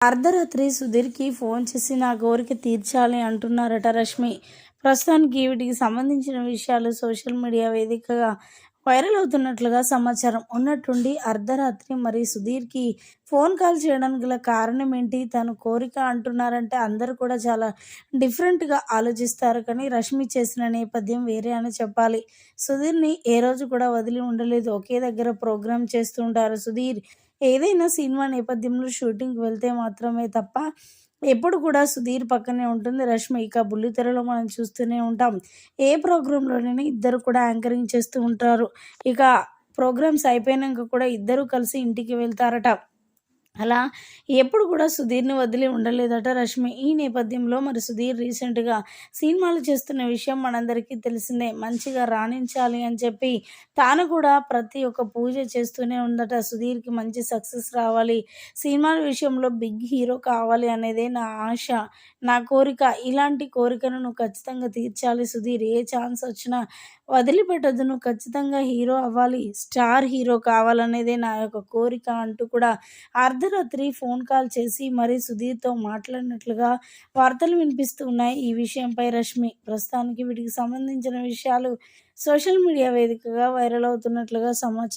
అర్ధరాత్రి సుధీర్కి ఫోన్ చేసి నా కోరిక తీర్చాలి అంటున్నారట రష్మి. ప్రస్తుతానికి వీటికి సంబంధించిన విషయాలు సోషల్ మీడియా వేదికగా వైరల్ అవుతున్నట్లుగా సమాచారం. ఉన్నట్టుండి అర్ధరాత్రి మరి సుధీర్కి ఫోన్ కాల్ చేయడానికి గల కారణం ఏంటి? తను కోరిక అంటున్నారంటే అందరూ కూడా చాలా డిఫరెంట్గా ఆలోచిస్తారు. కానీ రష్మి చేసిన నేపథ్యం వేరే అని చెప్పాలి. సుధీర్ని ఏ రోజు కూడా వదిలి ఉండలేదు. ఒకే దగ్గర ప్రోగ్రామ్ చేస్తుంటారు సుధీర్. ఏదైనా సినిమా నేపథ్యంలో షూటింగ్కి వెళ్తే మాత్రమే తప్ప ఎప్పుడు కూడా సుధీర్ పక్కనే ఉంటుంది. రష్మి ఇక బుల్లితెరలో మనం చూస్తూనే ఉంటాం. ఏ ప్రోగ్రాంలోనైనా ఇద్దరు కూడా యాంకరింగ్ చేస్తూ ఉంటారు. ఇక ప్రోగ్రామ్స్ అయిపోయినాక కూడా ఇద్దరు కలిసి ఇంటికి వెళ్తారట. అలా ఎప్పుడు కూడా సుధీర్ని వదిలి ఉండలేదట రష్మి. ఈ నేపథ్యంలో మరి సుధీర్ రీసెంట్గా సినిమాలు చేస్తున్న విషయం మనందరికీ తెలిసిందే. మంచిగా రాణించాలి అని చెప్పి తాను కూడా ప్రతి ఒక్క పూజ చేస్తూనే ఉందట. సుధీర్కి మంచి సక్సెస్ రావాలి. సినిమాల విషయంలో బిగ్ హీరో కావాలి అనేదే నా ఆశ నా కోరిక. ఇలాంటి కోరికను నువ్వు ఖచ్చితంగా తీర్చాలి సుధీర్. ఏ ఛాన్స్ వచ్చినా వదిలిపెట్టద్దు. నువ్వు ఖచ్చితంగా హీరో అవ్వాలి. స్టార్ హీరో కావాలనేదే నా యొక్క కోరిక అంటూ కూడా అర్థం అర్ధరాత్రి ఫోన్ కాల్ చేసి మరీ సుధీర్తో మాట్లాడినట్లుగా వార్తలు వినిపిస్తూ ఉన్నాయి ఈ విషయంపై రష్మి ప్రస్తుతానికి వీటికి సంబంధించిన విషయాలు సోషల్ మీడియా వేదికగా వైరల్ అవుతున్నట్లుగా సమాచారం